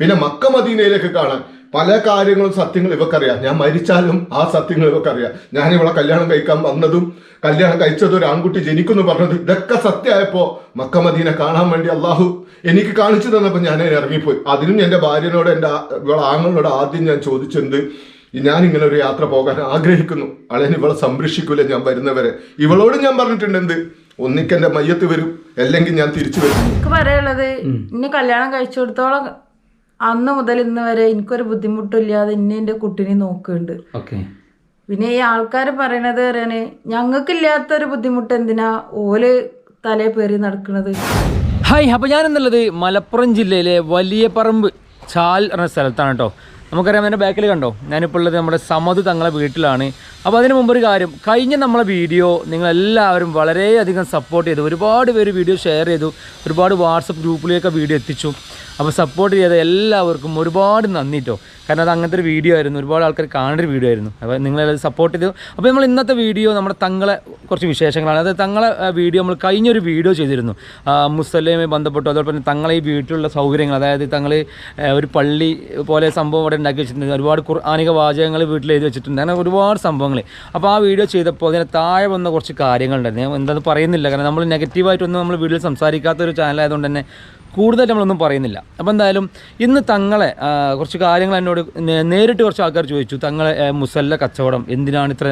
പിന്നെ മക്ക മദീനയിലേക്ക് കാണാൻ പല കാര്യങ്ങളും സത്യങ്ങൾ ഇവക്കറിയാം. ഞാൻ മരിച്ചാലും ആ സത്യങ്ങൾ ഇവക്കറിയാം. ഞാൻ ഇവളെ കല്യാണം കഴിക്കാൻ വന്നതും കല്യാണം കഴിച്ചതും ഒരു ആൺകുട്ടി ജനിക്കുന്നു പറഞ്ഞത് ഇതൊക്കെ സത്യമായപ്പോ മക്ക മദീനെ കാണാൻ വേണ്ടി അള്ളാഹു എനിക്ക് കാണിച്ചു തന്നപ്പോൾ ഞാൻ അതിന് ഇറങ്ങിപ്പോയി. അതിനും എന്റെ ഭാര്യനോട് എന്റെ ഇവിടെ ഇവളെ ആങ്ങളോട് ആദ്യം ഞാൻ ചോദിച്ചെന്ത്? ഞാൻ ഇങ്ങനെ ഒരു യാത്ര പോകാൻ ആഗ്രഹിക്കുന്നു. അളയൻ ഇവളെ സംരക്ഷിക്കൂല ഞാൻ വരുന്നവരെ. ഇവളോട് ഞാൻ പറഞ്ഞിട്ടുണ്ട് എന്ത്? ഒന്നിക്കെന്റെ മയ്യത്ത് വരും. അല്ലെങ്കിൽ ഞാൻ തിരിച്ചു വരും. എനിക്ക് പറയാനുള്ളത് ഇന്നെ കല്യാണം കഴിച്ചു കൊടുത്തോളം അന്ന് മുതൽ ഇന്ന് വരെ എനിക്കൊരു ബുദ്ധിമുട്ടില്ലാതെ ഇന്നെ എന്റെ കുട്ടിനെ നോക്കുന്നുണ്ട്. ഓക്കെ. പിന്നെ ഈ ആൾക്കാർ പറയണത് പറയാന് ഞങ്ങൾക്കില്ലാത്തൊരു ബുദ്ധിമുട്ട് എന്തിനാ ഓൽ തലേ പേറി നടക്കുന്നത് ഹായ് അപ്പോൾ ഞാൻ എന്നുള്ളത് മലപ്പുറം ജില്ലയിലെ വലിയ പറമ്പ് ചാൽ എന്ന സ്ഥലത്താണ് കേട്ടോ നമുക്കറിയാം എന്റെ ബാക്കിൽ കണ്ടോ? ഞാനിപ്പോൾ ഉള്ളത് നമ്മുടെ സമത് തങ്ങളെ വീട്ടിലാണ്. അപ്പോൾ അതിന് മുമ്പ് ഒരു കാര്യം കഴിഞ്ഞ നമ്മളെ വീഡിയോ നിങ്ങളെല്ലാവരും വളരെയധികം സപ്പോർട്ട് ചെയ്തു. ഒരുപാട് പേര് വീഡിയോ ഷെയർ ചെയ്തു. ഒരുപാട് വാട്സപ്പ് ഗ്രൂപ്പിലേക്ക് വീഡിയോ എത്തിച്ചു. അപ്പോൾ സപ്പോർട്ട് ചെയ്ത എല്ലാവർക്കും ഒരുപാട് നന്ദി കേട്ടോ കാരണം അത് അങ്ങനത്തെ ഒരു വീഡിയോ ആയിരുന്നു. ഒരുപാട് ആൾക്കാർ കാണേണ്ട ഒരു വീഡിയോ ആയിരുന്നു. അപ്പോൾ നിങ്ങളെല്ലാം സപ്പോർട്ട് ചെയ്തു. അപ്പോൾ നമ്മൾ ഇന്നത്തെ വീഡിയോ നമ്മുടെ തങ്ങളെ കുറച്ച് വിശേഷങ്ങളാണ്. അതായത് തങ്ങളെ വീഡിയോ നമ്മൾ കഴിഞ്ഞൊരു വീഡിയോ ചെയ്തിരുന്നു. മുസ്ലിമെ ബന്ധപ്പെട്ടു. അതോടൊപ്പം തന്നെ തങ്ങളെ ഈ വീട്ടിലുള്ള സൗകര്യങ്ങൾ. അതായത് തങ്ങൾ ഒരു പള്ളി പോലെ സംഭവം അവിടെ ഉണ്ടാക്കി വെച്ചിട്ടുണ്ട്. ഒരുപാട് ഖുർആാനിക വാചകങ്ങൾ വീട്ടിൽ എഴുതി വെച്ചിട്ടുണ്ട്. അങ്ങനെ ഒരുപാട് സംഭവങ്ങൾ. അപ്പോൾ ആ വീഡിയോ ചെയ്തപ്പോൾ അതിന് താഴെ വന്ന കുറച്ച് കാര്യങ്ങളുണ്ടായിരുന്നു. ഞാൻ എന്താണെന്ന് പറയുന്നില്ല. കാരണം നമ്മൾ നെഗറ്റീവായിട്ടൊന്നും നമ്മൾ വീട്ടിൽ സംസാരിക്കാത്തൊരു ചാനലായതുകൊണ്ട് തന്നെ കൂടുതൽ നമ്മളൊന്നും പറയുന്നില്ല. അപ്പോൾ എന്തായാലും ഇന്ന് തങ്ങളെ കുറച്ച് കാര്യങ്ങൾ എന്നോട് നേരിട്ട് കുറച്ച് ആൾക്കാർ ചോദിച്ചു. തങ്ങളെ മുസല്ല കച്ചവടം എന്തിനാണ് ഇത്ര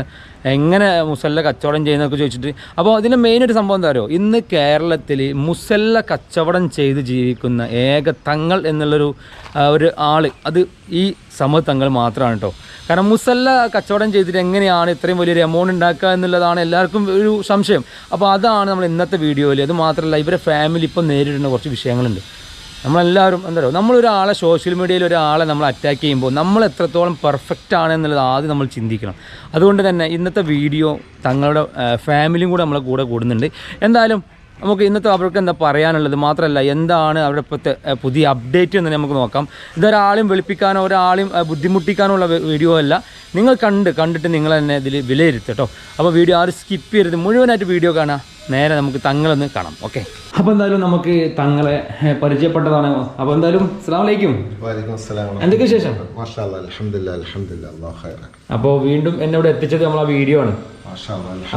എങ്ങനെ മുസല്ല കച്ചവടം ചെയ്യുന്നതൊക്കെ ചോദിച്ചിട്ട്. അപ്പോൾ മെയിൻ ഒരു സംഭവം എന്താ പറയുക ഇന്ന് കേരളത്തിൽ മുസല്ല കച്ചവടം ചെയ്ത് ജീവിക്കുന്ന ഏക തങ്ങൾ എന്നുള്ളൊരു ഒരു ആൾ അത് ഈ തങ്ങൾ മാത്രമാണ് കേട്ടോ കാരണം മുസല്ല കച്ചവടം ചെയ്തിട്ട് എങ്ങനെയാണ് ഇത്രയും വലിയൊരു എമൗണ്ട് ഉണ്ടാക്കുക എന്നുള്ളതാണ് എല്ലാവർക്കും ഒരു സംശയം. അപ്പോൾ അതാണ് നമ്മൾ ഇന്നത്തെ വീഡിയോയിൽ അത് മാത്രമല്ല ഇവരെ ഫാമിലി ഇപ്പം നേരിടുന്ന കുറച്ച് വിഷയങ്ങളുണ്ട്. നമ്മളെല്ലാവരും എന്താ പറയുക നമ്മളൊരാളെ സോഷ്യൽ മീഡിയയിൽ ഒരാളെ നമ്മൾ അറ്റാക്ക് ചെയ്യുമ്പോൾ നമ്മൾ എത്രത്തോളം പെർഫെക്റ്റ് ആണ് എന്നുള്ളത് ആദ്യം നമ്മൾ ചിന്തിക്കണം. അതുകൊണ്ട് തന്നെ ഇന്നത്തെ വീഡിയോ തങ്ങളുടെ ഫാമിലിയും കൂടെ നമ്മളെ കൂടെ കൂടുന്നുണ്ട്. എന്തായാലും നമുക്ക് ഇന്നത്തെ അവർക്ക് എന്താ പറയാനുള്ളത്? മാത്രമല്ല എന്താണ് അവരുടെ ഇപ്പോഴത്തെ പുതിയ അപ്ഡേറ്റ് എന്ന് നമുക്ക് നോക്കാം. ഇതൊരാളെയും വെളുപ്പിക്കാനോ ഒരാളെയും ഏഹ്, ബുദ്ധിമുട്ടിക്കാനോ ഉള്ള വീഡിയോ അല്ല. നിങ്ങൾ കണ്ട് കണ്ടിട്ട് നിങ്ങൾ തന്നെ ഇതിൽ വിലയിരുത്തും കേട്ടോ അപ്പോൾ വീഡിയോ ആരും സ്കിപ്പ് ചെയ്യരുത്. മുഴുവനായിട്ട് വീഡിയോ കാണാം. നേരെ നമുക്ക് തങ്ങളൊന്ന് കാണാം. ഓക്കെ അപ്പോൾ എന്തായാലും നമുക്ക് തങ്ങളെ പരിചയപ്പെട്ടതാണ്. അപ്പോൾ എന്തായാലും എന്തൊക്കെ ശേഷം അപ്പോൾ വീണ്ടും എന്നോട് ഇവിടെ എത്തിച്ചത് നമ്മൾ ആ വീഡിയോ ആണ്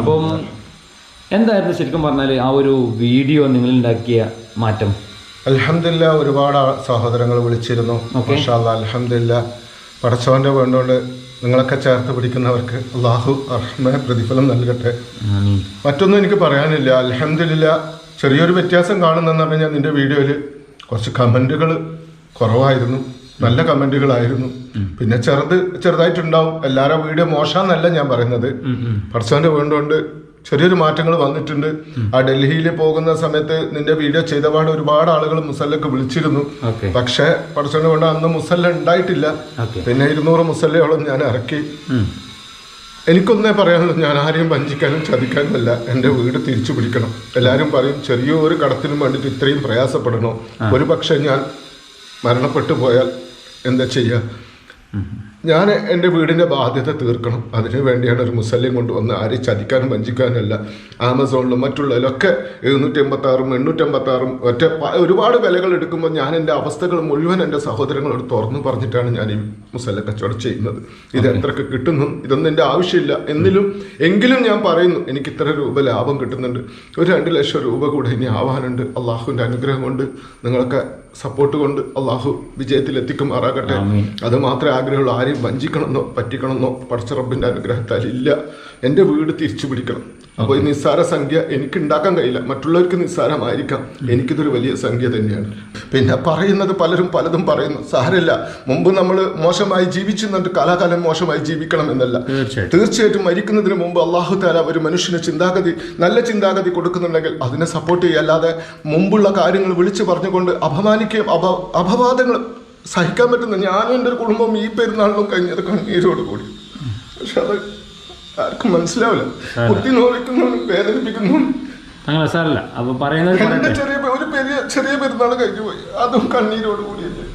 അപ്പം എന്തായിരുന്നു ശരിക്കും പറഞ്ഞാൽ ആ ഒരു വീഡിയോ നിങ്ങൾ ഉണ്ടാക്കിയ മാറ്റം? അലഹമില്ല ഒരുപാട് സഹോദരങ്ങൾ വിളിച്ചിരുന്നു. അലഹമില്ല പടച്ചവന്റെ വേണ്ടുകൊണ്ട് നിങ്ങളൊക്കെ ചേർത്ത് പിടിക്കുന്നവർക്ക് അള്ളാഹു അർഹമ പ്രതിഫലം നൽകട്ടെ. മറ്റൊന്നും എനിക്ക് പറയാനില്ല. അലഹമില്ല ചെറിയൊരു വ്യത്യാസം കാണുന്നെന്ന് പറഞ്ഞാൽ നിന്റെ വീഡിയോയിൽ കുറച്ച് കമന്റുകൾ കുറവായിരുന്നു. നല്ല കമന്റുകളായിരുന്നു പിന്നെ ചെറുത് ചെറുതായിട്ടുണ്ടാവും. എല്ലാവരും വീഡിയോ മോശമെന്നല്ല ഞാൻ പറയുന്നത്. പടച്ചവന്റെ വേണ്ടുകൊണ്ട് ചെറിയൊരു മാറ്റങ്ങൾ വന്നിട്ടുണ്ട്. ആ ഡൽഹിയിൽ പോകുന്ന സമയത്ത് നിന്റെ വീഡിയോ ചെയ്തപാട് ഒരുപാട് ആളുകൾ മുസല്ലക്ക് വിളിച്ചിരുന്നു. പക്ഷെ പഠിച്ചോണ്ട് കൊണ്ട് അന്ന് മുസല്ല ഉണ്ടായിട്ടില്ല. പിന്നെ ഇരുന്നൂറ് മുസല്ലയോളം ഞാൻ ഇറക്കി. എനിക്കൊന്നേ പറയാനുള്ളൂ ഞാൻ ആരെയും വഞ്ചിക്കാനും ചതിക്കാനുമല്ല എന്റെ വീട് തിരിച്ചു പിടിക്കണം. എല്ലാവരും പറയും ചെറിയൊരു കടത്തിനും വേണ്ടിയിട്ട് ഇത്രയും പ്രയാസപ്പെടണോ? ഒരു പക്ഷേ ഞാൻ മരണപ്പെട്ടു പോയാൽ എന്താ ചെയ്യുക ഞാൻ എന്റെ വീടിന്റെ ബാധ്യത തീർക്കണം. അതിനു വേണ്ടിയാണ് ഒരു മുസല്യം കൊണ്ടുവന്ന് ആരെയും ചതിക്കാനും വഞ്ചിക്കാനുമല്ല. ആമസോണിലും മറ്റുള്ളതിലൊക്കെ എഴുന്നൂറ്റി എൺപത്താറും എണ്ണൂറ്റി എൺപത്താറും ഒറ്റ ഒരുപാട് വിലകൾ എടുക്കുമ്പോൾ ഞാൻ എന്റെ അവസ്ഥകൾ മുഴുവൻ എന്റെ സഹോദരങ്ങളോട് തുറന്നു പറഞ്ഞിട്ടാണ് ഞാൻ ഈ മുസല്ല കച്ചവടം ചെയ്യുന്നത്. ഇത് എത്രക്ക് കിട്ടുന്നു? ഇതൊന്നും എന്റെ ആവശ്യമില്ല. എന്നിലും എങ്കിലും ഞാൻ പറയുന്നു എനിക്ക് ഇത്ര രൂപ ലാഭം കിട്ടുന്നുണ്ട്. ഒരു രണ്ട് ലക്ഷം രൂപ കൂടെ ഇനി ആവാനുണ്ട്. അള്ളാഹുവിന്റെ അനുഗ്രഹം കൊണ്ട് നിങ്ങളൊക്കെ സപ്പോർട്ട് കൊണ്ട് അള്ളാഹു വിജയത്തിൽ എത്തിക്കുമാറാകട്ടെ അത് മാത്രമേ ആഗ്രഹമുള്ളൂ. ആരെയും വഞ്ചിക്കണമെന്നോ പറ്റിക്കണമെന്നോ റബ്ബിന്റെ അനുഗ്രഹത്താൽ ഇല്ല. എന്റെ വീട് തിരിച്ചു പിടിക്കണം. അപ്പോൾ ഈ നിസ്സാര സംഖ്യ എനിക്ക് ഉണ്ടാക്കാൻ കഴിയില്ല. മറ്റുള്ളവർക്ക് നിസ്സാരമായിരിക്കാം. എനിക്കിതൊരു വലിയ സംഖ്യ തന്നെയാണ്. പിന്നെ പറയുന്നത് പലരും പലതും പറയുന്നു. സാരമില്ല. മുമ്പ് നമ്മൾ മോശമായി ജീവിച്ചുന്നുണ്ട് കാലാകാലം മോശമായി ജീവിക്കണം എന്നല്ല. തീർച്ചയായിട്ടും. മരിക്കുന്നതിന് മുമ്പ് അള്ളാഹു താല ഒരു മനുഷ്യന് ചിന്താഗതി നല്ല ചിന്താഗതി കൊടുക്കുന്നുണ്ടെങ്കിൽ അതിനെ സപ്പോർട്ട് ചെയ്യുക. അല്ലാതെ മുമ്പുള്ള കാര്യങ്ങൾ വിളിച്ചു പറഞ്ഞുകൊണ്ട് അപമാനിക്കുകയും അപ അപവാദങ്ങൾ സഹിക്കാൻ പറ്റുന്ന ഞാനും എന്റെ ഒരു കുടുംബം ഈ പെരുന്നാളിലും കഴിഞ്ഞത് കണ്ണീരോട് കൂടി. പക്ഷെ അത് ആർക്കും മനസ്സിലാവില്ല. കുത്തി നോവിക്കുന്നവനും വേദനിപ്പിക്കുന്നവനും അങ്ങനെ സാറല്ല അപ്പൊ പറയുന്നത് എന്റെ ചെറിയ ഒരു പെരിയ ചെറിയ പെരുന്നാൾ കഴിഞ്ഞു പോയി. അതും കണ്ണീരോട് കൂടിയല്ലേ.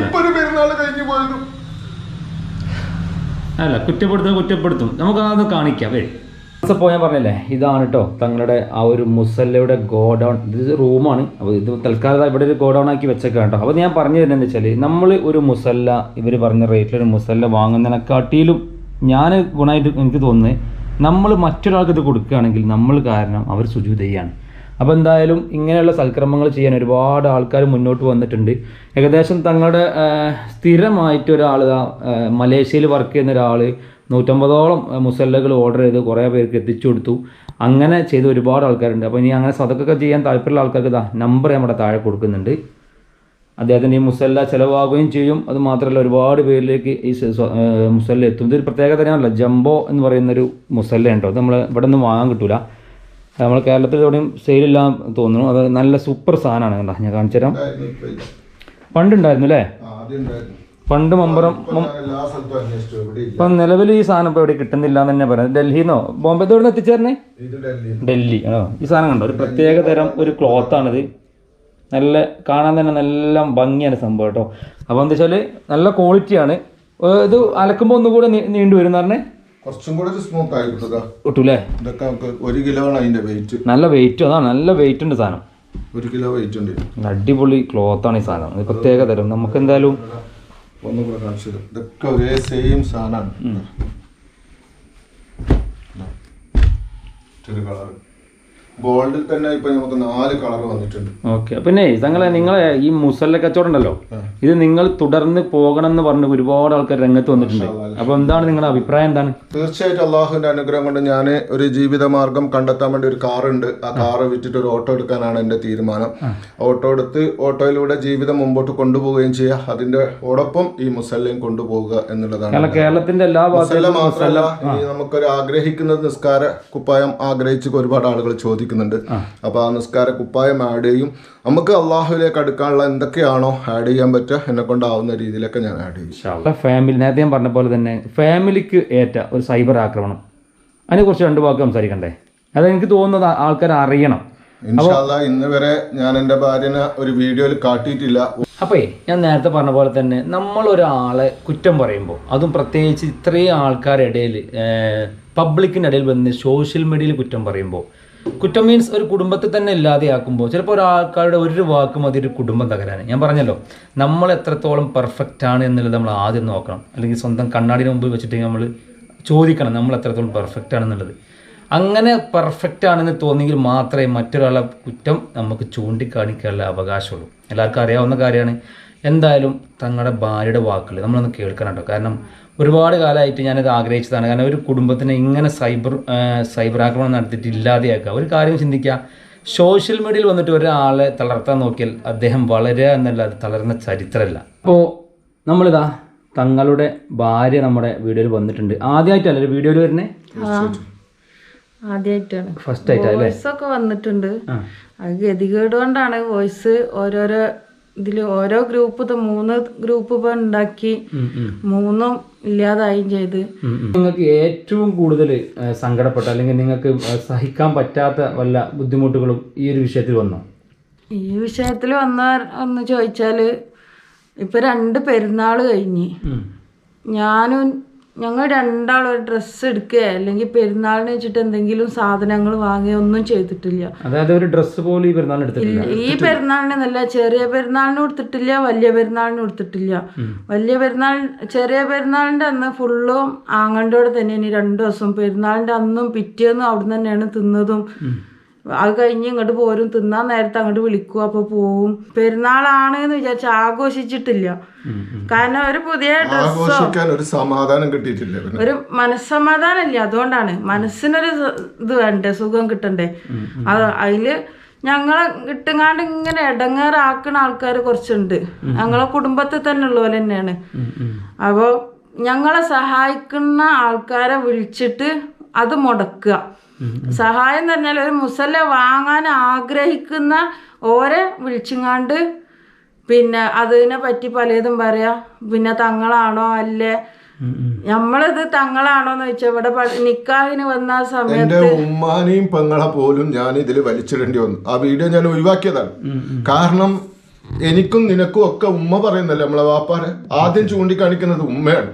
ഇപ്പൊ ഒരു പെരുന്നാൾ കഴിഞ്ഞു പോയതും. അല്ല കുറ്റപ്പെടുത്തുന്ന കുറ്റപ്പെടുത്തും. നമുക്ക് അതൊന്ന് കാണിക്കാം. വേ അപ്പോൾ ഞാൻ പറഞ്ഞല്ലേ ഇതാണ് കേട്ടോ തങ്ങളുടെ ആ ഒരു മുസല്ലയുടെ ഗോഡൗൺ. ഇത് റൂമാണ്. അപ്പോൾ ഇത് തൽക്കാലം ഇവിടെ ഒരു ഗോഡൗൺ ആക്കി വെച്ചേക്കാം കേട്ടോ അപ്പോൾ ഞാൻ പറഞ്ഞു തരുന്നത് വെച്ചാൽ നമ്മൾ ഒരു മുസല്ല ഇവർ പറഞ്ഞ റേറ്റിൽ ഒരു മുസല്ല വാങ്ങുന്നതിനെക്കാട്ടിലും ഞാൻ ഗുണമായിട്ട് എനിക്ക് തോന്നുന്നത് നമ്മൾ മറ്റൊരാൾക്ക് ഇത് കൊടുക്കുകയാണെങ്കിൽ നമ്മൾ കാരണം അവർ സുജൂതയാണ്. അപ്പോൾ എന്തായാലും ഇങ്ങനെയുള്ള സൽക്രമങ്ങൾ ചെയ്യാൻ ഒരുപാട് ആൾക്കാർ മുന്നോട്ട് വന്നിട്ടുണ്ട്. ഏകദേശം തങ്ങളുടെ സ്ഥിരമായിട്ട് ഒരാൾ മലേഷ്യയിൽ വർക്ക് ചെയ്യുന്ന ഒരാൾ നൂറ്റമ്പതോളം മുസല്ലകൾ ഓർഡർ ചെയ്ത് കുറേ പേർക്ക് എത്തിച്ചു കൊടുത്തു. അങ്ങനെ ചെയ്ത് ഒരുപാട് ആൾക്കാരുണ്ട്. അപ്പോൾ ഇനി അങ്ങനെ സതക്കൊക്കെ ചെയ്യാൻ താല്പര്യമുള്ള ആൾക്കാർക്ക് നമ്പർ നമ്മുടെ താഴെ കൊടുക്കുന്നുണ്ട്. അദ്ദേഹത്തിന് ഈ മുസല്ല ചിലവാകുകയും ചെയ്യും. അത് മാത്രമല്ല ഒരുപാട് പേരിലേക്ക് ഈ മുസല്ല എത്തും. ഇതൊരു പ്രത്യേകത തന്നെയാണല്ലോ. ജംബോ എന്ന് പറയുന്നൊരു മുസല്ല ഉണ്ടോ അത് നമ്മൾ ഇവിടെ നിന്ന് വാങ്ങാൻ കിട്ടൂല. നമ്മൾ കേരളത്തിൽ എവിടെയും സെയിലില്ലാന്ന് തോന്നുന്നു. അത് നല്ല സൂപ്പർ സാധനമാണ് കണ്ടോ? ഞാൻ കാണിച്ചു തരാം. പണ്ടുണ്ടായിരുന്നു അല്ലേ പണ്ട് മമ്പറം ഇപ്പൊ ഇപ്പം നിലവിൽ ഈ സാധനം ഇപ്പോൾ എവിടെ കിട്ടുന്നില്ല എന്ന് തന്നെ പറയാം ഡൽഹിന്നോ? ബോംബെ എവിടെ എത്തിച്ചേരണേ ഡൽഹി ഡൽഹി. ആണോ? ഈ സാധനം കണ്ടോ? ഒരു പ്രത്യേക തരം ഒരു ക്ലോത്ത് ആണിത്. നല്ല കാണാൻ തന്നെ നല്ല ഭംഗിയാണ് സംഭവം കേട്ടോ. അപ്പോൾ എന്താ വെച്ചാൽ നല്ല ക്വാളിറ്റിയാണ് ഇത് അലക്കുമ്പോൾ ഒന്നുകൂടെ നീണ്ടു വരും എന്ന് പറഞ്ഞേ? കുറച്ചും കൂടെ സ്മൂത്ത് ആയി കിട്ടൂലേ ഇതൊക്കെ നമുക്ക് ഒരു കിലോ ആണ് അതിന്റെ വെയിറ്റ് നല്ല വെയിറ്റ് അതാണ് നല്ല വെയിറ്റ് ഉണ്ട് സാധനം. ഒരു കിലോ വെയിറ്റ് ഉണ്ട്. അടിപൊളി ക്ലോത്ത് ആണ് ഈ സാധനം. ഇത് പ്രത്യേക തരം. നമുക്ക് എന്തായാലും ഒന്നും കൂടെ കാണിച്ചത് ഇതൊക്കെ ഒരേ സെയിം സാധനമാണ്. കളർ ഗോൾഡിൽ തന്നെ ഇപ്പൊ നമുക്ക് നാല് കളർ വന്നിട്ടുണ്ട്. ഓക്കെ. പിന്നെ തങ്ങളെ നിങ്ങളെ ഈ മുസല്ല കച്ചവടം ഉണ്ടല്ലോ ഇത് നിങ്ങൾ തുടർന്ന് പോകണം എന്ന് പറഞ്ഞ് ഒരുപാട് ആൾക്കാർ രംഗത്ത് വന്നിട്ടുണ്ട്. അപ്പൊ എന്താണ് നിങ്ങളുടെ അഭിപ്രായം എന്താണ്? തീർച്ചയായിട്ടും അള്ളാഹുവിന്റെ അനുഗ്രഹം കൊണ്ട് ഞാൻ ഒരു ജീവിത മാർഗം കണ്ടെത്താൻ വേണ്ടി ഒരു കാർ ഉണ്ട്. ആ കാർ വിറ്റിട്ട് ഒരു ഓട്ടോ എടുക്കാനാണ് എന്റെ തീരുമാനം. ഓട്ടോ എടുത്ത് ഓട്ടോയിലൂടെ ജീവിതം മുമ്പോട്ട് കൊണ്ടുപോവുകയും ചെയ്യുക അതിന്റെ ഓടൊപ്പം ഈ മുസല്ലയും കൊണ്ടുപോകുക എന്നുള്ളതാണ്. കേരളത്തിന്റെ എല്ലാ മുസല്ല മാത്രമല്ല നമുക്കൊരു ആഗ്രഹിക്കുന്നത് നിസ്കാര കുപ്പായം ആഗ്രഹിച്ച് ഒരുപാട് ആളുകൾ ചോദിക്കുന്നുണ്ട് അപ്പൊ ആ നിസ്കാര കുപ്പായം ആഡ് ചെയ്യും. നമുക്ക് അള്ളാഹുവിലേക്ക് അടുക്കാനുള്ള എന്തൊക്കെയാണോ ആഡ് ചെയ്യാൻ പറ്റുക എന്നെ കൊണ്ടാവുന്ന രീതിയിലൊക്കെ ഞാൻ ആഡ് ചെയ്യും. ഫാമിലി നേരത്തെ ഞാൻ പറഞ്ഞ പോലെ തന്നെ ഫാമിലിക്ക് ഏറ്റ ഒരു സൈബർ ആക്രമണം. അതിനെക്കുറിച്ച് രണ്ട് വാക്ക് സംസാരിക്കണ്ടേ? അത് എനിക്ക് തോന്നുന്നത് ആൾക്കാർ അറിയണം. ഇന്ന് വരെ ഞാൻ എന്റെ ഭാര്യനെ ഒരു വീഡിയോയിൽ കാട്ടിയിട്ടില്ല. അപ്പോഴേ ഞാൻ നേരത്തെ പറഞ്ഞ പോലെ തന്നെ നമ്മൾ ഒരാളെ കുറ്റം പറയുമ്പോൾ അതും പ്രത്യേകിച്ച് ഇത്രയും ആൾക്കാരുടെ ഇടയിൽ പബ്ലിക്കിന്റെ ഇടയിൽ വന്ന് സോഷ്യൽ മീഡിയയിൽ കുറ്റം പറയുമ്പോൾ കുറ്റം മീൻസ് ഒരു കുടുംബത്തെ തന്നെ ഇല്ലാതെയാക്കുമ്പോൾ ചിലപ്പോൾ ഒരാൾക്കാരുടെ ഒരു വാക്ക് മതി ഒരു കുടുംബം തകരാൻ ഞാൻ പറഞ്ഞല്ലോ നമ്മൾ എത്രത്തോളം പെർഫെക്റ്റ് ആണ് എന്നുള്ളത് നമ്മൾ ആദ്യം നോക്കണം. അല്ലെങ്കിൽ സ്വന്തം കണ്ണാടിന് മുമ്പ് വെച്ചിട്ട് നമ്മൾ ചോദിക്കണം നമ്മൾ എത്രത്തോളം പെർഫെക്റ്റ് ആണെന്നുള്ളത് അങ്ങനെ പെർഫെക്റ്റ് ആണെന്ന് തോന്നിയെങ്കിൽ മാത്രമേ മറ്റൊരാളെ കുറ്റം നമുക്ക് ചൂണ്ടിക്കാണിക്കാനുള്ള അവകാശമുള്ളൂ. എല്ലാവർക്കും അറിയാവുന്ന കാര്യമാണ്. എന്തായാലും തങ്ങളുടെ ഭാര്യയുടെ വാക്കുകൾ നമ്മളൊന്ന് കേൾക്കണം കേട്ടോ. കാരണം ഒരുപാട് കാലമായിട്ട് ഞാനത് ആഗ്രഹിച്ചതാണ്. കാരണം ഒരു കുടുംബത്തിനെ ഇങ്ങനെ സൈബർ സൈബർ ആക്രമണം നടത്തിയിട്ട് ഇല്ലാതെയാക്കുക. ഒരു കാര്യം ചിന്തിക്കുക. സോഷ്യൽ മീഡിയയിൽ വന്നിട്ട് ഒരാളെ തളർത്താൻ നോക്കിയാൽ അദ്ദേഹം വളരെ എന്നല്ലാതെ തളർന്ന ചരിത്രമല്ല. അപ്പോൾ നമ്മളിതാ തങ്ങളുടെ ഭാര്യ നമ്മുടെ വീഡിയോയിൽ വന്നിട്ടുണ്ട്. ആദ്യമായിട്ടല്ലേ വീഡിയോയിൽ വരുന്നേ? ആദ്യമായിട്ടാണ്. ഫസ്റ്റ് ആയിട്ടാ അല്ലേ? വോയിസ് ഒക്കെ വന്നിട്ടുണ്ട്. അത് ഗതികേട് കൊണ്ടാണ്. വോയിസ് ഓരോരോ ഇതിൽ ഓരോ ഗ്രൂപ്പ് മൂന്ന് ഗ്രൂപ്പ് ഇപ്പൊ ഉണ്ടാക്കി മൂന്നും ഇല്ലാതായും ചെയ്ത്. നിങ്ങൾക്ക് ഏറ്റവും കൂടുതൽ സങ്കടപ്പെട്ട അല്ലെങ്കിൽ നിങ്ങൾക്ക് സഹിക്കാൻ പറ്റാത്ത വല്ല ബുദ്ധിമുട്ടുകളും ഈ ഒരു വിഷയത്തിൽ വന്നോ? ഈ വിഷയത്തിൽ വന്ന ഒന്ന് ചോദിച്ചാൽ ഇപ്പൊ രണ്ട് പെരുന്നാൾ കഴിഞ്ഞ്. ഞാനും ഞങ്ങൾ രണ്ടാളും ഒരു ഡ്രസ്സ് എടുക്കുക അല്ലെങ്കിൽ പെരുന്നാളിന് വെച്ചിട്ട് എന്തെങ്കിലും സാധനങ്ങൾ വാങ്ങുക ഒന്നും ചെയ്തിട്ടില്ല. അതായത് ഒരു ഡ്രസ്സ് പോലും ഈ പെരുന്നാളിന് എടുത്തിട്ടില്ല. ഈ പെരുന്നാളിനല്ല ചെറിയ പെരുന്നാളിന് കൊടുത്തിട്ടില്ല വലിയ പെരുന്നാളിന് കൊടുത്തിട്ടില്ല വലിയ പെരുന്നാൾ ചെറിയ പെരുന്നാളിന്റെ അന്ന് ഫുള്ളും ആങ്ങണ്ടോടെ തന്നെ ഈ രണ്ടു ദിവസം പെരുന്നാളിന്റെ അന്നും പിറ്റേന്നും അവിടെ തന്നെയാണ് തിന്നതും. അത് കഴിഞ്ഞ് ഇങ്ങോട്ട് പോരും. തിന്നാൻ നേരത്തെ അങ്ങോട്ട് വിളിക്കും. അപ്പൊ പോവും. പെരുന്നാളാണ് എന്ന് വിചാരിച്ച് ആഘോഷിച്ചിട്ടില്ല. കാരണം ഒരു പുതിയ ഡ്രസ്സോ ആഘോഷിക്കാൻ ഒരു സമാധാനം കിട്ടിയിട്ടില്ല ഒരു ഒരു മനസ്സമാധാനമില്ല. അതുകൊണ്ടാണ് മനസ്സിനൊരു ഇത് വേണ്ടേ? സുഖം കിട്ടണ്ടേ? അത് അതിൽ ഞങ്ങളെ കിട്ടുങ്ങാണ്ട് ഇങ്ങനെ ഇടങ്ങേറാക്കുന്ന ആൾക്കാർ കുറച്ചുണ്ട്. ഞങ്ങളെ കുടുംബത്തിൽ തന്നെ ഉള്ള പോലെ തന്നെയാണ്. അപ്പോൾ ഞങ്ങളെ സഹായിക്കുന്ന ആൾക്കാരെ വിളിച്ചിട്ട് അത് മുടക്കുക. സഹായം എന്ന് പറഞ്ഞാൽ ഒരു മുസല്ല വാങ്ങാൻ ആഗ്രഹിക്കുന്ന ഓരെ വിളിച്ചുങ്ങാണ്ട് പിന്നെ അതിനെ പറ്റി പലതും പറയാ. പിന്നെ തങ്ങളാണോ അല്ലേ? നമ്മളിത് തങ്ങളാണോന്ന് വെച്ചാൽ ഇവിടെ നിക്കാഹിന് വന്ന സമയത്ത് എന്റെ ഉമ്മാനെയും പെങ്ങളെ പോലും ഞാൻ ഇതിൽ വലിച്ചിടേണ്ടി വന്നു. ആ വീഡിയോ ഞാൻ ഒഴിവാക്കിയതാണ്. കാരണം എനിക്കും നിനക്കും ഒക്കെ ഉമ്മ പറയുന്നല്ലേ നമ്മളെ വാപ്പാരെ? ആദ്യം ചൂണ്ടിക്കാണിക്കുന്നത് ഉമ്മയാണ്.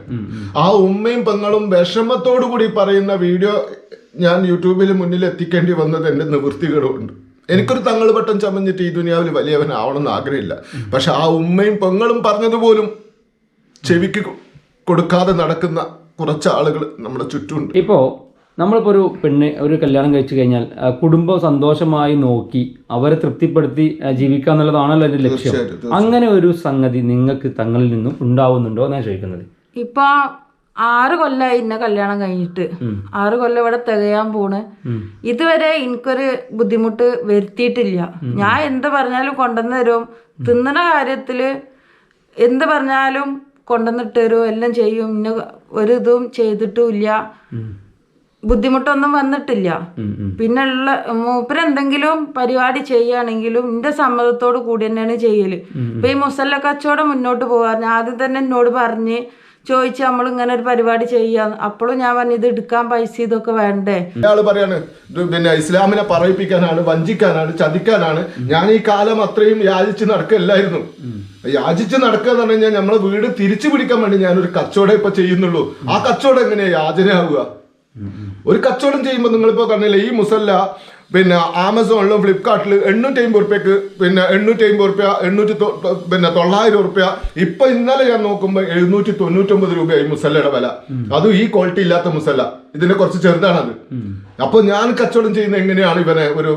ആ ഉമ്മയും പെങ്ങളും വിഷമത്തോടു കൂടി പറയുന്ന വീഡിയോ ഞാൻ യൂട്യൂബിൽ മുന്നിൽ എത്തിക്കേണ്ടി വന്നത് എന്റെ നിവൃത്തികളുണ്ട് എനിക്കൊരു തങ്ങൾ പട്ടം ചമഞ്ഞിട്ട് ഈ ദുനിയാവിൽ വലിയവനാവണമെന്ന് ആഗ്രഹമില്ല. പക്ഷെ ആ ഉമ്മയും പെങ്ങളും പറഞ്ഞതുപോലും ചെവിക്ക് കൊടുക്കാതെ നടക്കുന്ന കുറച്ച് ആളുകൾ നമ്മുടെ ചുറ്റുമുണ്ട്. ഇപ്പോൾ നമ്മളിപ്പോൾ ഒരു പെണ്ണ് ഒരു കല്യാണം കഴിച്ചു കഴിഞ്ഞാൽ കുടുംബം സന്തോഷമായി നോക്കി അവരെ തൃപ്തിപ്പെടുത്തി ജീവിക്കുക എന്നുള്ളതാണല്ലോ എന്റെ ലക്ഷ്യം. അങ്ങനെ ഒരു സംഗതി നിങ്ങൾക്ക് തങ്ങളിൽ നിന്നും ഉണ്ടാവുന്നുണ്ടോ എന്നാണ് ചോദിക്കുന്നത്. ഇപ്പൊ ആറ് കൊല്ലായി ഇന്ന കല്യാണം കഴിഞ്ഞിട്ട്. ആറ് കൊല്ലം ഇവിടെ തികയാൻ പോണ്. ഇതുവരെ എനിക്കൊരു ബുദ്ധിമുട്ട് വരുത്തിയിട്ടില്ല. ഞാൻ എന്ത് പറഞ്ഞാലും കൊണ്ടുവന്ന് തരും. തിന്നണ കാര്യത്തിൽ എന്ത് പറഞ്ഞാലും കൊണ്ടുവന്നിട്ട് തരും. എല്ലാം ചെയ്യും. ഇന്ന ഒരു ഇതും ചെയ്തിട്ടുമില്ല ബുദ്ധിമുട്ടൊന്നും വന്നിട്ടില്ല. പിന്നെയുള്ള ഉള്ള മൂപ്പര് എന്തെങ്കിലും പരിപാടി ചെയ്യുകയാണെങ്കിലും എന്റെ സമ്മതത്തോട് കൂടി തന്നെയാണ് ചെയ്യൽ. ഇപ്പൊ ഈ മുസല്ല കച്ചവടം മുന്നോട്ട് പോകാറുണ്ട് ആദ്യം തന്നെ എന്നോട് പറഞ്ഞ് ചോദിച്ച് നമ്മൾ ഇങ്ങനെ ഒരു പരിപാടി ചെയ്യാം. അപ്പോഴും ഞാൻ പറഞ്ഞു ഇത് എടുക്കാൻ പൈസ ഇതൊക്കെ വേണ്ടേ? ഇയാൾ പറയാണ് പിന്നെ ഇസ്ലാമിനെ പറയിപ്പിക്കാനാണ് വഞ്ചിക്കാനാണ് ചതിക്കാനാണ്. ഞാൻ ഈ കാലം അത്രയും യാചിച്ച് നടക്കല്ലായിരുന്നു. യാചിച്ച് നടക്കുക എന്ന് പറഞ്ഞു കഴിഞ്ഞാൽ നമ്മളെ വീട് തിരിച്ചു പിടിക്കാൻ വേണ്ടി ഞാനൊരു കച്ചവടം ഇപ്പൊ ചെയ്യുന്നുള്ളൂ. ആ കച്ചവടം എങ്ങനെയാ യാചനയാവുക? ഒരു കച്ചവടം ചെയ്യുമ്പോൾ നിങ്ങളിപ്പോ കണ്ടില്ല ഈ മുസല്ല പിന്നെ ആമസോണിലും ഫ്ലിപ്കാർട്ടിലും എണ്ണൂറ്റി അമ്പത് റുപ്യക്ക് പിന്നെ എണ്ണൂറ്റി അമ്പത് റുപ്യ എണ്ണൂറ്റി പിന്നെ തൊള്ളായിരം റുപ്യ ഇപ്പൊ ഇന്നലെ ഞാൻ നോക്കുമ്പോൾ എഴുന്നൂറ്റി തൊണ്ണൂറ്റൊമ്പത് രൂപയായി മുസല്ലയുടെ വില. അതും ഈ ക്വാളിറ്റി ഇല്ലാത്ത മുസല്ല. ഇതിനെ കുറച്ച് ചെറുതാണത്. അപ്പൊ ഞാൻ കച്ചവടം ചെയ്യുന്ന എങ്ങനെയാണ് ഇവനെ ഒരു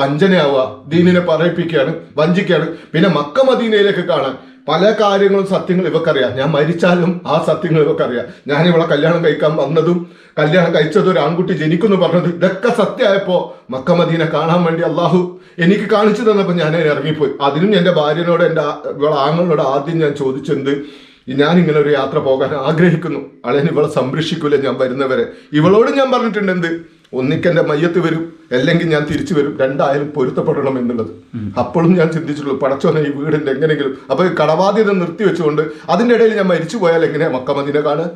വഞ്ചനയാവുക ദീനിനെ പറയിപ്പിക്കുകയാണ് വഞ്ചിക്കുകയാണ്. പിന്നെ മക്ക മദീനയിലേക്ക് കാണാൻ. പല കാര്യങ്ങളും സത്യങ്ങൾ ഇവക്കറിയാം. ഞാൻ മരിച്ചാലും ആ സത്യങ്ങൾ ഇവക്കറിയാം. ഞാൻ ഇവളെ കല്യാണം കഴിക്കാൻ വന്നതും കല്യാണം കഴിച്ചതും ഒരു ആൺകുട്ടി ജനിക്കുന്നു പറഞ്ഞത് ഇതൊക്കെ സത്യമായപ്പോ മക്കമദീനെ കാണാൻ വേണ്ടി അള്ളാഹു എനിക്ക് കാണിച്ചു തന്നപ്പോൾ ഞാൻ ഇറങ്ങിപ്പോയി. അതിനും എന്റെ ഭാര്യനോട് എന്റെ ഇവളെ ആങ്ങളോട് ആദ്യം ഞാൻ ചോദിച്ചെന്ത്? ഞാൻ ഇങ്ങനെ ഒരു യാത്ര പോകാൻ ആഗ്രഹിക്കുന്നു. അളയൻ ഇവളെ സംരക്ഷിക്കൂല ഞാൻ വരുന്നവരെ. ഇവളോട് ഞാൻ പറഞ്ഞിട്ടുണ്ട് എന്ത് ഒന്നിക്കെന്റെ മയ്യത്ത് വരും. അല്ലെങ്കിൽ ഞാൻ തിരിച്ചു വരും. രണ്ടായാലും പൊരുത്തപ്പെടണം എന്നുള്ളത്. അപ്പോഴും ഞാൻ ചിന്തിച്ചിട്ടുള്ളൂ പടച്ചോനെ ഈ വീടിന്റെ എങ്ങനെയെങ്കിലും അപ്പൊ ഈ കടബാധ്യത നിർത്തി വെച്ചുകൊണ്ട് അതിന്റെ ഇടയിൽ ഞാൻ മരിച്ചു പോയാൽ എങ്ങനെയാ മക്കമദീനെ കാണുക?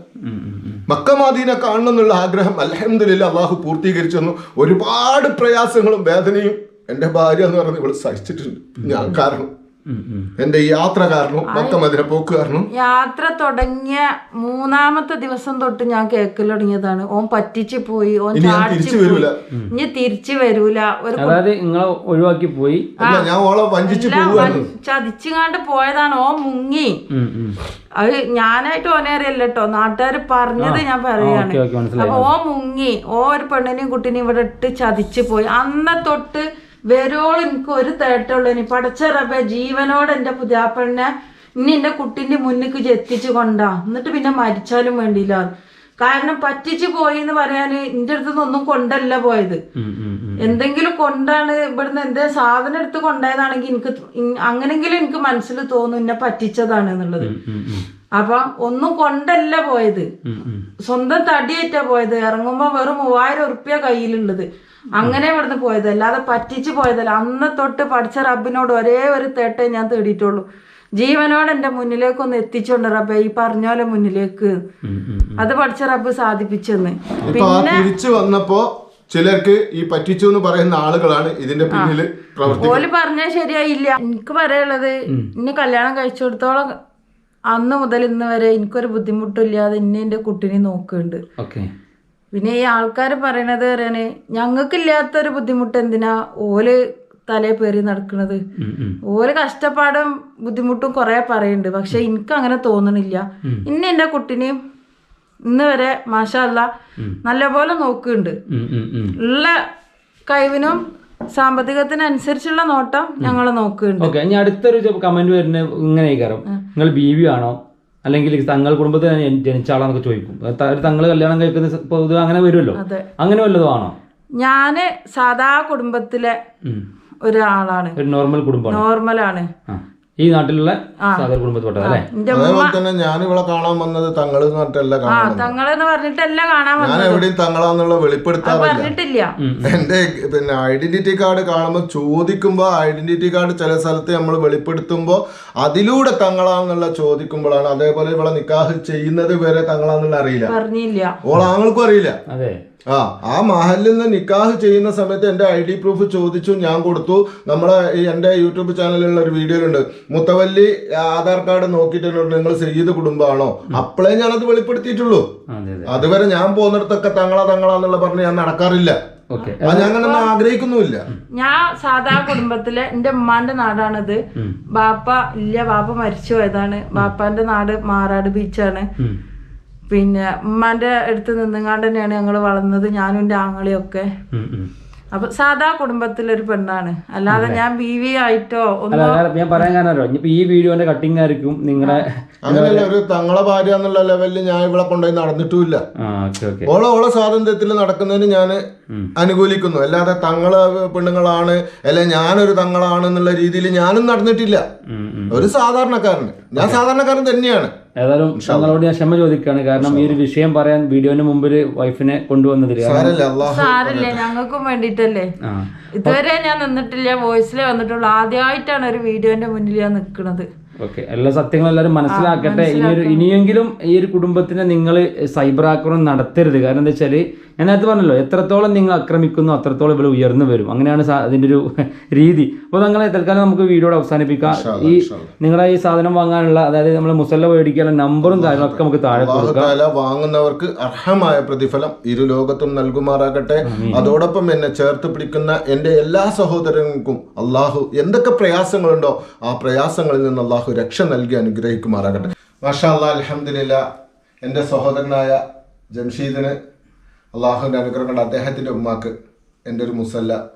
മക്കമാദീന കാണണം എന്നുള്ള ആഗ്രഹം അലഹമില്ല അള്ളാഹു പൂർത്തീകരിച്ചു തന്നു. ഒരുപാട് പ്രയാസങ്ങളും വേദനയും എന്റെ ഭാര്യ എന്ന് പറയുന്നത് ഇവൾ സഹിച്ചിട്ടുണ്ട്. ഞാൻ കാരണം എന്റെ ഈ യാത്ര കാരണം മക്കമദീന പോക്ക് കാരണം. യാത്ര തുടങ്ങിയ മൂന്നാമത്തെ ദിവസം തൊട്ട് ഞാൻ കേക്കൽ തുടങ്ങിയതാണ്. ഓൻ പറ്റിച്ചു പോയി ഓൻ തിരിച്ചു വരൂല. ഇനി തിരിച്ചു വരൂല. ഒരു അതായത് നിങ്ങളെ ഒഴിവാക്കി പോയി. ഞാൻ ഓളെ വഞ്ചിച്ചു ചതിച്ചുകാണ്ട് പോയതാണ്. ഓൻ മുങ്ങി. അത് ഞാനായിട്ട് ഓനെ അറിയല്ല കേട്ടോ നാട്ടുകാർ പറഞ്ഞത് ഞാൻ പറയാണ്. അപ്പൊ ഓ മുങ്ങി. ഓ ഒരു പെണ്ണിനെയും കുട്ടീനെയും ഇവിടെ ഇട്ട് ചതിച്ചു പോയി. അന്ന തൊട്ട് വരോളം എനിക്ക് ഒരു തേട്ടുള്ളൂ ഇനി പടച്ച ജീവനോട് എന്റെ പുതിയാപ്പണ്ണെ ഇനി എന്റെ കുട്ടീന്റെ മുന്നിക്ക് എത്തിച്ചു കൊണ്ടാ. എന്നിട്ട് പിന്നെ മരിച്ചാലും വേണ്ടിയില്ല. കാരണം പറ്റിച്ചു പോയി എന്ന് പറയാന് എന്റെ അടുത്ത് നിന്നൊന്നും കൊണ്ടല്ല പോയത്. എന്തെങ്കിലും കൊണ്ടാണ് ഇവിടുന്ന് എന്തേ സാധനം എടുത്ത് കൊണ്ടായതാണെങ്കിൽ എനിക്ക് അങ്ങനെങ്കിലും എനിക്ക് മനസ്സിൽ തോന്നും എന്നെ പറ്റിച്ചതാണ് എന്നുള്ളത്. അപ്പൊ ഒന്നും കൊണ്ടല്ല പോയത്. സ്വന്തം തടിയേറ്റാ പോയത്. ഇറങ്ങുമ്പോ വെറും മൂവായിരം ഉറുപ്പ്യ കയ്യിലുള്ളത്. അങ്ങനെ ഇവിടുന്ന് പോയത്. അല്ലാതെ പറ്റിച്ചു പോയതല്ല. അന്ന് തൊട്ട് പഠിച്ച റബ്ബിനോട് ഒരേ ഒരു തേട്ടേ ഞാൻ തേടിയിട്ടുള്ളൂ. ജീവനോട് എന്റെ മുന്നിലേക്ക് ഒന്ന് എത്തിച്ചോണ്ട് റബ്ബെ ഈ പറഞ്ഞ പോലെ മുന്നിലേക്ക്. അത് പഠിച്ച റബ്ബ് സാധിപ്പിച്ചെന്ന്. പിന്നെ തിരിച്ചു വന്നപ്പോ ചിലർക്ക് ഈ പറ്റിച്ചു എന്ന് പറയുന്ന ആളുകളാണ് ഇതിന്റെ പിന്നിൽ ഓൽ പറഞ്ഞാൽ ശരിയായില്ല എനിക്ക് പറയാനുള്ളത് ഇനി കല്യാണം കഴിച്ചു കൊടുത്തോളം അന്ന് മുതൽ ഇന്ന് വരെ എനിക്കൊരു ബുദ്ധിമുട്ടില്ലാതെ ഇന്നെ എന്റെ കുട്ടിനെ നോക്കുന്നുണ്ട് ഓക്കെ. പിന്നെ ഈ ആൾക്കാർ പറയണത് പറയാന് ഞങ്ങൾക്കില്ലാത്തൊരു ബുദ്ധിമുട്ട് എന്തിനാ ഓൽ തലേ പേറി നടക്കുന്നത് ഓര് കഷ്ടപ്പാടും ബുദ്ധിമുട്ടും കുറെ പറയുന്നുണ്ട് പക്ഷെ എനിക്ക് അങ്ങനെ തോന്നണില്ല. ഇന്ന് എന്റെ കുട്ടിനെയും ഇന്ന് വരെ മാഷല്ല നല്ലപോലെ നോക്കുന്നുണ്ട്. ഉള്ള കഴിവിനും സാമ്പത്തികത്തിനനുസരിച്ചുള്ള നോട്ടം ഞങ്ങൾ നോക്കുന്നുണ്ട് ഞാൻ ഇനി അടുത്തൊരു കമന്റ് വരുന്നത് ഇങ്ങനെ നിങ്ങൾ ബീവി ആണോ? അല്ലെങ്കിൽ തങ്ങൾ കുടുംബത്തിൽ ജനി- ജനിച്ച ആളാന്നൊക്കെ ചോദിക്കും. തങ്ങൾ കല്യാണം കഴിക്കുന്ന പൊതുവെ അങ്ങനെ വരുമല്ലോ അങ്ങനെ വല്ലതും ആണോ? ഞാൻ സാധാ കുടുംബത്തിലെ ഒരാളാണ്. ഒരു നോർമൽ കുടുംബമാണ് നോർമലാണ്. ഈ നാട്ടിലുള്ള അല്ലേ? എന്റെ അതേപോലെ തന്നെ ഞാൻ ഇവിടെ കാണാൻ വന്നത് തങ്ങൾ എന്ന് പറഞ്ഞിട്ടല്ല ആ കാണാൻ വന്നത്. തങ്ങളെന്ന് പറഞ്ഞിട്ടല്ല കാണാൻ ഞാൻ വന്നത്. എവിടെയും തങ്ങളാന്നുള്ള വെളിപ്പെടുത്താറില്ല പറഞ്ഞിട്ടില്ല. എന്റെ പിന്നെ ഐഡന്റിറ്റി കാർഡ് കാണുമ്പോൾ ചോദിക്കുമ്പോ ഐഡന്റിറ്റി കാർഡ് ചില സ്ഥലത്ത് നമ്മൾ വെളിപ്പെടുത്തുമ്പോൾ അതിലൂടെ തങ്ങളാന്നുള്ള ചോദിക്കുമ്പോഴാണ് അതേപോലെ ഇവിടെ നിക്കാഹ് ചെയ്യുന്നത് വരെ തങ്ങളാന്നുള്ള അറിയില്ല. പറഞ്ഞില്ല. ഓൾ ആങ്ങൾക്കും അറിയില്ല. അതെ. ആ ആ മഹലിൽ നിന്ന് നിക്കാഹ് ചെയ്യുന്ന സമയത്ത് എന്റെ ഐ ഡി പ്രൂഫ് ചോദിച്ചു ഞാൻ കൊടുത്തു. നമ്മളെ ഈ എന്റെ യൂട്യൂബ് ചാനലിലുള്ള ഒരു വീഡിയോയിലുണ്ട്. മുത്തവല്ലി ആധാർ കാർഡ് നോക്കിയിട്ട് എന്നോട് നിങ്ങൾ സയ്യിദ് കുടുംബമാണോ? അപ്പോഴേ ഞാനത് വെളിപ്പെടുത്തിയിട്ടുള്ളൂ. അതെ അതെ. അതുവരെ ഞാൻ പോകുന്നിടത്തൊക്കെ തങ്ങളാ തങ്ങളാന്നുള്ള പറഞ്ഞ് ഞാൻ നടക്കാറില്ല. ഓക്കെ. ഞാൻ അങ്ങനെ ആഗ്രഹിക്കുന്നുമില്ല. ഞാൻ സാധാ കുടുംബത്തിലെ എന്റെ ഉമ്മാന്റെ നാടാണിത്. ബാപ്പ ഇല്ല ബാപ്പ മരിച്ചു പോയതാണ്. ബാപ്പാന്റെ നാട് മാറാട് ബീച്ചാണ്. പിന്നെ ഉമ്മാന്റെ അടുത്ത് നിന്നുങ്ങാണ്ട് തന്നെയാണ് ഞങ്ങൾ വളർന്നത് ഞാനും എന്റെ ആങ്ങളിയൊക്കെ അപ്പൊ സാധാ കുടുംബത്തിലൊരു പെണ്ണാണ്. അല്ലാതെ ഞാൻ ബി വി ആയിട്ടോ ഒന്നും ഞാൻ പറയാൻ കാരണം ഇനിയിപ്പോ ഈ വീഡിയോന്റെ കട്ടിങ് ആയിരിക്കും നിങ്ങളെ അങ്ങനെയല്ല ഒരു തങ്ങളെ ഭാര്യ എന്നുള്ള ലെവലിൽ ഞാൻ ഇവിടെ കൊണ്ടുപോയി നടന്നിട്ടുമില്ല. ആ ഓക്കെ ഓക്കെ. ഓളെ ഓളെ സ്വാതന്ത്ര്യത്തിൽ നടക്കുന്നതിന് ഞാൻ അനുകൂലിക്കുന്നു. അല്ലാതെ തങ്ങൾ പെണ്ണുങ്ങളാണ് അല്ലെ ഞാനൊരു തങ്ങളാണ് എന്നുള്ള രീതിയിൽ ഞാനും നടന്നിട്ടില്ല. ഒരു സാധാരണക്കാരന്. ഞാൻ സാധാരണക്കാരൻ തന്നെയാണ്. ഏതായാലും ഞങ്ങളോട് ഞാൻ ക്ഷമ ചോദിക്കുകയാണ്. കാരണം ഈ ഒരു വിഷയം പറയാൻ വീഡിയോന് മുമ്പിൽ വൈഫിനെ കൊണ്ടുവന്നതിൽ സാരല്ല ഞങ്ങൾക്കും വേണ്ടിട്ടല്ലേ? ഇതുവരെ ഞാൻ നിന്നിട്ടില്ല വോയിസിലേ വന്നിട്ടുള്ളൂ. ആദ്യമായിട്ടാണ് ഒരു വീഡിയോന്റെ മുന്നിൽ ഞാൻ നിൽക്കുന്നത്. ഓക്കെ. എല്ലാ സത്യങ്ങളും എല്ലാവരും മനസ്സിലാക്കട്ടെ. ഇനിയൊരു ഇനിയെങ്കിലും ഈ ഒരു കുടുംബത്തിനെ നിങ്ങൾ സൈബർ ആക്രമണം നടത്തരുത്. കാരണം എന്താ വെച്ചാൽ ഞാൻ നേരത്തെ പറഞ്ഞല്ലോ എത്രത്തോളം നിങ്ങൾ ആക്രമിക്കുന്നു അത്രത്തോളം ഇവിടെ ഉയർന്നു വരും. അങ്ങനെയാണ് അതിന്റെ ഒരു രീതി. അപ്പോൾ നിങ്ങളെ തൽക്കാലം നമുക്ക് വീഡിയോയുടെ അവസാനിപ്പിക്കാം. ഈ നിങ്ങളെ ഈ സാധനം വാങ്ങാനുള്ള അതായത് നമ്മൾ മുസല്ല മേടിക്കാനുള്ള നമ്പറും കാര്യങ്ങളൊക്കെ നമുക്ക് താഴെ കൊടുക്കാം. വാങ്ങുന്നവർക്ക് അർഹമായ പ്രതിഫലം ഇരു ലോകത്തും നൽകുമാറാകട്ടെ അതോടൊപ്പം എന്നെ ചേർത്ത് പിടിക്കുന്ന എന്റെ എല്ലാ സഹോദരങ്ങൾക്കും അള്ളാഹു എന്തൊക്കെ പ്രയാസങ്ങളുണ്ടോ ആ പ്രയാസങ്ങളിൽ നിന്ന് അള്ളാഹു രക്ഷ നൽകി അനുഗ്രഹിക്കുമാറാകട്ടെ. മാഷാ അല്ലാ അലഹമില്ല എന്റെ സഹോദരനായ ജംഷീദിന് അള്ളാഹുവിന്റെ അനുഗ്രഹം കൊണ്ട് അദ്ദേഹത്തിന്റെ ഉമ്മാക്ക് എന്റെ ഒരു മുസല്ല.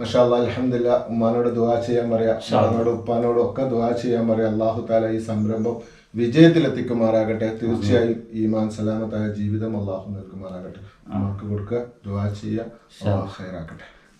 മഷാ അലഹമില്ല ഉമ്മാനോട് ദുവാ ചെയ്യാൻ പറയാം ഷാനോട് ഉപ്പാനോടും ഒക്കെ ദുവാ ചെയ്യാൻ പറയാം. അള്ളാഹു താല ഈ സംരംഭം വിജയത്തിലെത്തിക്കുമാറാകട്ടെ. തീർച്ചയായും ഈമാൻ സലാമത്തായ ജീവിതം അള്ളാഹു നൽകുമാറാകട്ടെ. ഉമ്മാക്ക് കൊടുക്കുക ദുവാ ചെയ്യുക അള്ളാഹു ഖൈറാക്കട്ടെ.